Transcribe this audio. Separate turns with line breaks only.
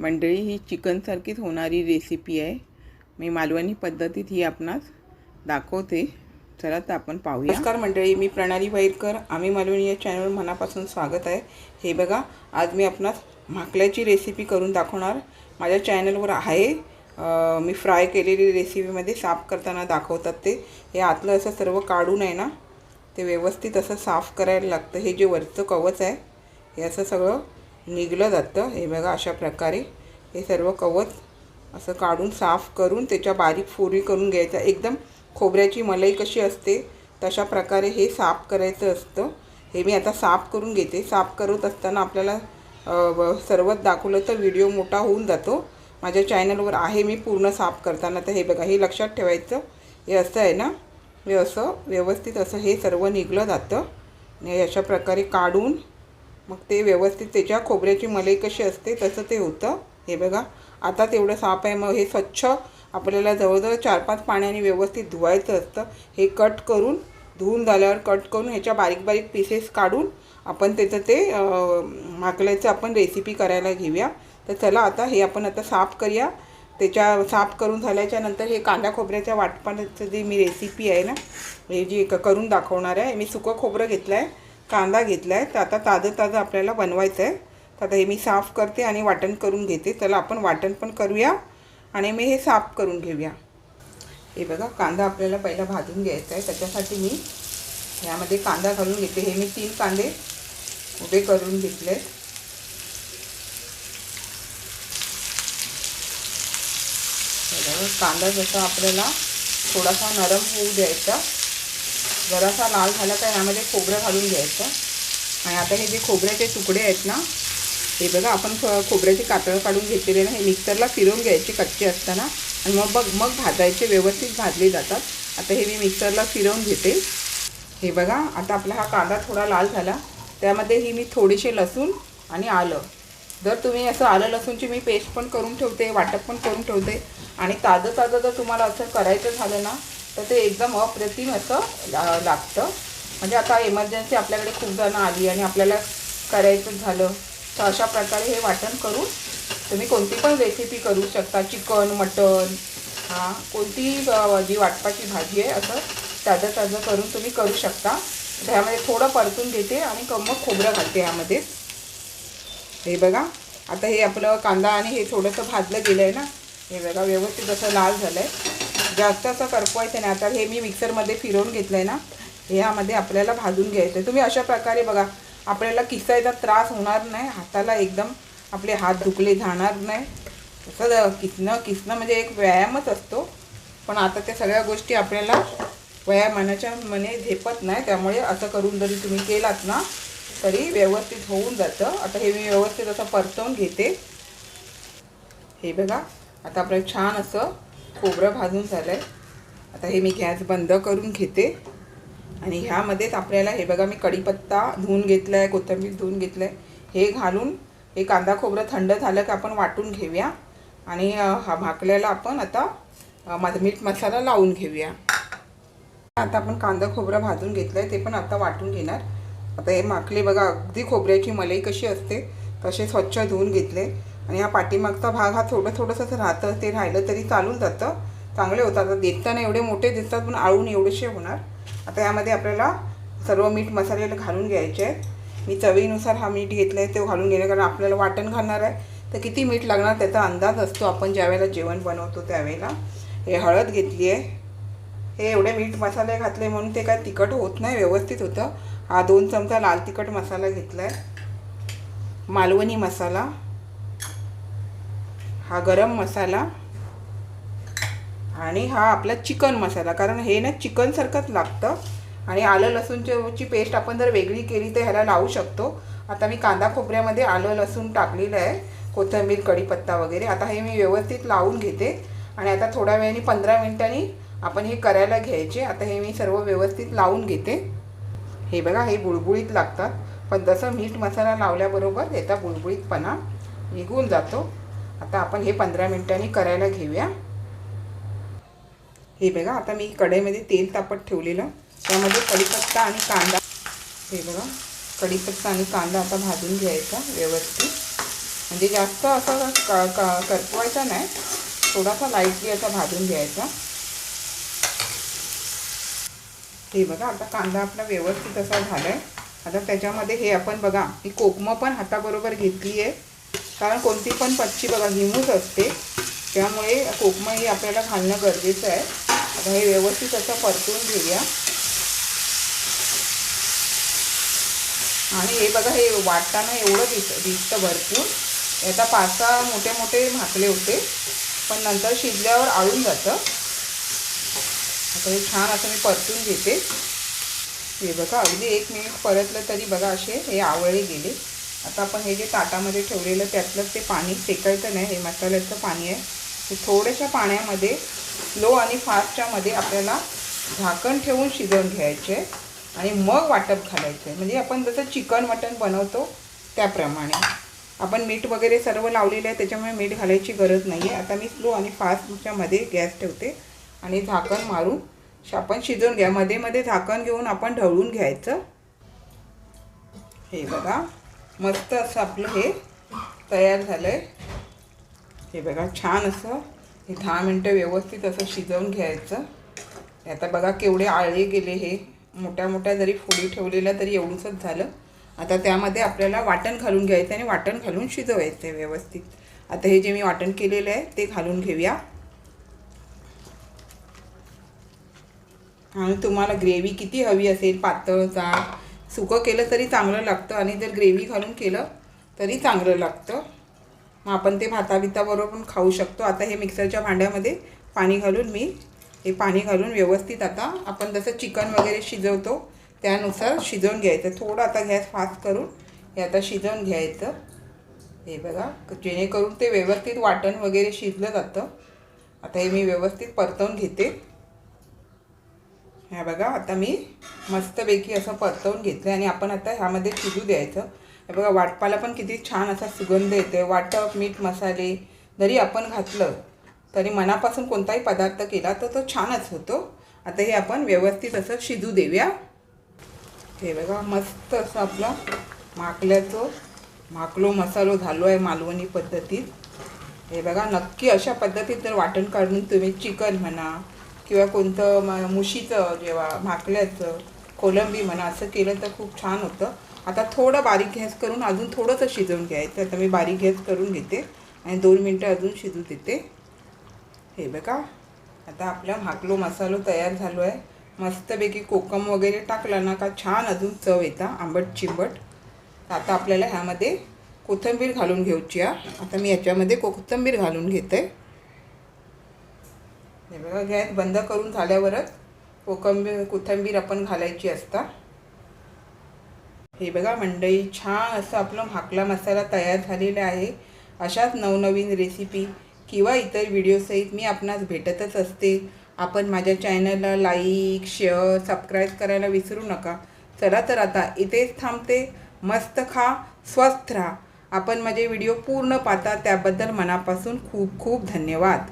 मंडळी ही चिकनसारखीच होणारी रेसिपी आहे. मी मालवणी पद्धतीत ही आपणास दाखवते. चला तर आपण पाहूया. नमस्कार मंडळी मी प्रणाली वाईरकर आम्ही मालवणी या चॅनलवर मनापासून स्वागत आहे. हे बघा आज मी आपणास माकल्याची रेसिपी करून दाखवणार. माझ्या चॅनलवर आहे. मी फ्राय केलेली रेसिपीमध्ये साफ करताना दाखवतात ते. हे आतलं असं सर्व काढून आहे ना ते व्यवस्थित असं साफ करायला लागतं. हे जे वरचं कवच आहे हे असं सगळं निघलं जातं हे बघा अशा प्रकारे हे सर्व कवच असं काढून साफ करून त्याच्या बारीक फोरी करून घ्यायचा. एकदम खोबऱ्याची मलाई कशी असते तशा प्रकारे हे साफ करायचं असतं. हे मी आता साफ करून घेते. साफ करत असताना आपल्याला सर्वच दाखवलं तर व्हिडिओ मोठा होऊन जातो. माझ्या चॅनलवर आहे मी पूर्ण साफ करताना. तर हे बघा हे लक्षात ठेवायचं. हे असं आहे ना हे असं व्यवस्थित असं हे सर्व निघलं जातं. आणि अशा प्रकारे काढून मग ते व्यवस्थित त्याच्या खोबऱ्याची मलाई कशी असते तसं ते होतं. हे बघा आता तेवढं साफ आहे. मग हे स्वच्छ आपल्याला जवळजवळ चार पाच पाण्याने व्यवस्थित धुवायचं असतं. हे कट करून धुवून झाल्यावर कट करून ह्याच्या बारीक बारीक पीसेस काढून आपण त्याचं ते माकल्याचं आपण रेसिपी करायला घेऊया. तर चला आता हे आपण आता साफ करूया. त्याच्या साफ करून झाल्याच्यानंतर हे कांदा खोबऱ्याच्या वाटपाचं जी मी रेसिपी आहे ना हे जी करून दाखवणार आहे. मी सुकं खोबरं घेतलं आहे कांदा घेतला आहे तर आता ताजं ताजं आपल्याला बनवायचं आहे तर आता हे मी साफ करते आणि वाटण करून घेते. चला आपण वाटण पण करूया आणि मी हे साफ करून घेऊया. हे बघा कांदा आपल्याला पहिला भाजून घ्यायचा आहे. त्याच्यासाठी मी ह्यामध्ये कांदा घालून घेते. हे मी तीन कांदे उभे करून घेतले. कांदा जसा आपल्याला थोडासा नरम होऊ द्यायचा जरासा लाल झाला तर ह्यामध्ये खोबरं घालून घ्यायचं. आणि आता हे जे खोबऱ्याचे तुकडे आहेत ना हे बघा आपण खोबऱ्याची कातळं काढून घेतलेले ना हे मिक्सरला फिरवून घ्यायची कच्चे असताना. आणि मग बघ मग भाजायचे व्यवस्थित भाजले जातात. आता हे मी मिक्सरला फिरवून घेते. हे बघा आता आपला हा कांदा थोडा लाल झाला. त्यामध्ये ही मी थोडेसे लसूण आणि आलं. जर तुम्ही असं आलं लसूणची मी पेस्ट पण करून ठेवते वाटप पण करून ठेवते. आणि ताजं ताजं जर तुम्हाला असं करायचं झालं ना तर ते एकदम अप्रतिम असं ला- लागतं. म्हणजे आता इमर्जन्सी आपल्याकडे खूप जणं आली आणि आपल्याला करायचं झालं तर अशा प्रकारे हे वाटण करून तुम्ही कोणती पण रेसिपी करू शकता. चिकन मटन हां कोणती जी वाटपाची भाजी आहे असं ताजं ताजं करून तुम्ही करू शकता. ह्यामध्ये थोडं परतून घेते आणि कमक खोबरं घालते ह्यामध्ये. हे बघा आता हे आपलं कांदा आणि हे थोडंसं भाजलं गेलं आहे ना. हे बघा व्यवस्थित असं लाल झालं आहे जास्त असं करपवायचं नाही आता हे मी मिक्सरमध्ये फिरवून घेतलं आहे ना ह्यामध्ये आपल्याला भाजून घ्यायचं आहे तुम्ही अशा प्रकारे बघा आपल्याला किसायचा त्रास होणार नाही हाताला एकदम आपले हात दुखले जाणार नाही. असं किसणं किसणं म्हणजे एक व्यायामच असतो. पण आता त्या सगळ्या गोष्टी आपल्याला वयामानाच्या मने झेपत नाही त्यामुळे असं करून जरी तुम्ही केलात ना तरी व्यवस्थित होऊन जातं. आता हे मी व्यवस्थित असं परतवून घेते. हे बघा आता आपलं छान असं खोबरं भाजून झालं आहे आता हे मी गॅस बंद करून घेते. आणि ह्यामध्येच आपल्याला हे बघा मी कढीपत्ता धुवून घेतला आहे कोथिंबीर धुवून घेतलं आहे हे घालून हे कांदा खोबरं थंड झालं की आपण वाटून घेऊया. आणि हा भाकल्याला आपण आता मीठ मसाला लावून घेऊया. आता आपण कांदा खोबरं भाजून घेतलं आहे ते पण आता वाटून घेणार. आता हे माकले बघा अगदी खोबऱ्याची मलई कशी असते तसे स्वच्छ धुवून घेतले. आणि हा पाठीमागचा भाग हा थोडं थोडंसं राहतं. ते राहिलं तरी चालून जातं. चांगले होतात. आता देताना एवढे मोठे दिसतात पण आळून एवढेसे होणार. आता यामध्ये आपल्याला सर्व मीठ मसाले घालून घ्यायचे आहेत. मी चवीनुसार हा मीठ घेतला आहे ते घालून घेणे कारण आपल्याला वाटण घालणार आहे. तर किती मीठ लागणार त्याचा अंदाज असतो. आपण ज्यावेळेला जेवण बनवतो त्यावेळेला. हे हळद घेतली आहे. हे एवढे मीठ मसाले घातले म्हणून ते काय तिखट होत नाही व्यवस्थित होतं. हा दोन चमचा लाल तिखट मसाला घेतला आहे मालवणी मसाला. हा गरम मसाला आणि हा आपला चिकन मसाला कारण हे ना चिकनसारखंच लागतं. आणि आलं लसूणची पेस्ट आपण जर वेगळी केली तर ह्याला लावू शकतो. आता मी कांदा खोबऱ्यामध्ये आलं लसूण टाकलेलं आहे कोथिंबीर कढीपत्ता वगैरे. आता हे मी व्यवस्थित लावून घेते. आणि आता थोड्या वेळाने पंधरा मिनिटांनी आपण हे करायला घ्यायचे. आता हे मी सर्व व्यवस्थित लावून घेते. हे बघा हे बुळबुळीत लागतात. पण जसं मीठ मसाला लावल्याबरोबर याचा बुळबुळीतपणा निघून जातो. आता आपण हे पंधरा मिनिटांनी करायला घेऊया. हे बघा आता मी कढईमध्ये तेल तापत ठेवलेलं. त्यामध्ये कढीपत्ता आणि कांदा. हे बघा कढीपत्ता आणि कांदा आता भाजून घ्यायचा व्यवस्थित. म्हणजे जास्त असं का क करपवायचा नाही. थोडासा लाईटली असा भाजून घ्यायचा. हे बघा आता कांदा आपला व्यवस्थित असा झाला आहे आता त्याच्यामध्ये हे आपण बघा ही कोकमं पण हाताबरोबर घेतली आहे कारण कोणती पण पच्ची बघा हिमूच असते. त्यामुळे कोकमा ही आपल्याला घालणं गरजेचं आहे. आता हे व्यवस्थित असं परतून घेऊया. आणि हे बघा हे वाटताना एवढं दिस दिसतं भरपूर. आता पाच सहा मोठे मोठे भाकले होते. पण नंतर शिजल्यावर आळून जातं. आता हे छान असं मी परतून घेते. हे बघा अगदी एक मिनिट परतलं तरी बघा असे हे आवळे गेले. आता आपण हे जे ताटामध्ये ठेवलेलं त्यातलं ते पाणी शेकायचं नाही हे मसाल्याचं पाणी आहे. हे थोड्याशा पाण्यामध्ये स्लो आणि फास्टच्यामध्ये आपल्याला झाकण ठेवून शिजवून घ्यायचे आहे आणि मग वाटप घालायचं. आहे म्हणजे आपण जसं चिकन मटण बनवतो त्याप्रमाणे. आपण मीठ वगैरे सर्व लावलेलं आहे त्याच्यामुळे मीठ घालायची गरज नाही आहे आता मी स्लो आणि फास्टच्यामध्ये गॅस ठेवते आणि झाकण मारून श- आपण शिजवून घ्या. मध्ये मध्ये झाकण घेऊन आपण ढवळून घ्यायचं. हे बघा. मस्त असं आपलं हे तयार झालं आहे हे बघा छान असं हे दहा मिनटं व्यवस्थित असं शिजवून घ्यायचं. आता बघा केवढे आळे गेले हे. मोठ्या मोठ्या जरी फोडी ठेवलेल्या तरी एवढंच झालं. आता त्यामध्ये आपल्याला वाटण घालून घ्यायचं आणि वाटण घालून शिजवायचं आहे व्यवस्थित. आता हे जे मी वाटण केलेलं आहे ते घालून घेऊया. आणि तुम्हाला ग्रेव्ही किती हवी असेल पातळ जाड सुकं केलं तरी चांगलं लागतं आणि जर ग्रेव्ही घालून केलं तरी चांगलं लागतं. मग आपण ते भाता बिताबरोबर पण खाऊ शकतो. आता हे मिक्सरच्या भांड्यामध्ये पाणी घालून मी हे पाणी घालून व्यवस्थित आता आपण जसं चिकन वगैरे शिजवतो त्यानुसार शिजवून घ्यायचं. थोडं आता गॅस फास्ट करून हे आता शिजवून घ्यायचं. हे बघा जेणेकरून ते व्यवस्थित वाटण वगैरे शिजलं जातं. आता हे मी व्यवस्थित परतवून घेते. ह्या बघा आता मी मस्तपैकी असं परतवून घेतलं आणि आपण आता ह्यामध्ये शिजू द्यायचं. हे बघा वाटपाला पण किती छान असा सुगंध येतो वाटप मीठ मसाले जरी आपण घातलं तरी मनापासून कोणताही पदार्थ केला तर तो छानच होतो. आता हे आपण व्यवस्थित असं शिजू देऊया. हे बघा मस्त असं आपलं माकल्याचं माकलो मसालो झालो आहे मालवणी पद्धतीत. हे बघा नक्की अशा पद्धतीत जर वाटण काढून तुम्ही चिकन म्हणा किंवा कोणतं म मुशीचं जेव्हा भाकल्याचं कोलंबी म्हणा असं केलं तर खूप छान होतं. आता थोडं बारीक गॅस करून अजून थोडंसं शिजवून घ्यायचं. आता मी बारीक गॅस करून घेते आणि दोन मिनटं अजून शिजू देते. हे बघा आता आपला भाकलो मसालो तयार झालो आहे. मस्तपैकी कोकम वगैरे टाकला ना का छान अजून चव येतं आंबट चिंबट. आता आपल्याला ह्यामध्ये कोथिंबीर घालून घ्यायची आता मी याच्यामध्ये कोथिंबीर घालून घेते. हे बघा गॅस बंद करून झाल्यावरच कोकंबीर कोथिंबीर आपण घालायची असता. हे बघा मंडई छान असं आपलं हाकला मसाला तयार झालेला आहे. अशाच नवनवीन रेसिपी किंवा इतर व्हिडिओसहित मी आपणास भेटतच असते. आपण माझ्या चॅनलला लाईक शेअर सबस्क्राईब करायला विसरू नका. चला तर आता इथेच थांबते. मस्त खा स्वस्थ राहा. आपण माझे व्हिडिओ पूर्ण पाहता त्याबद्दल मनापासून खूप खूप धन्यवाद.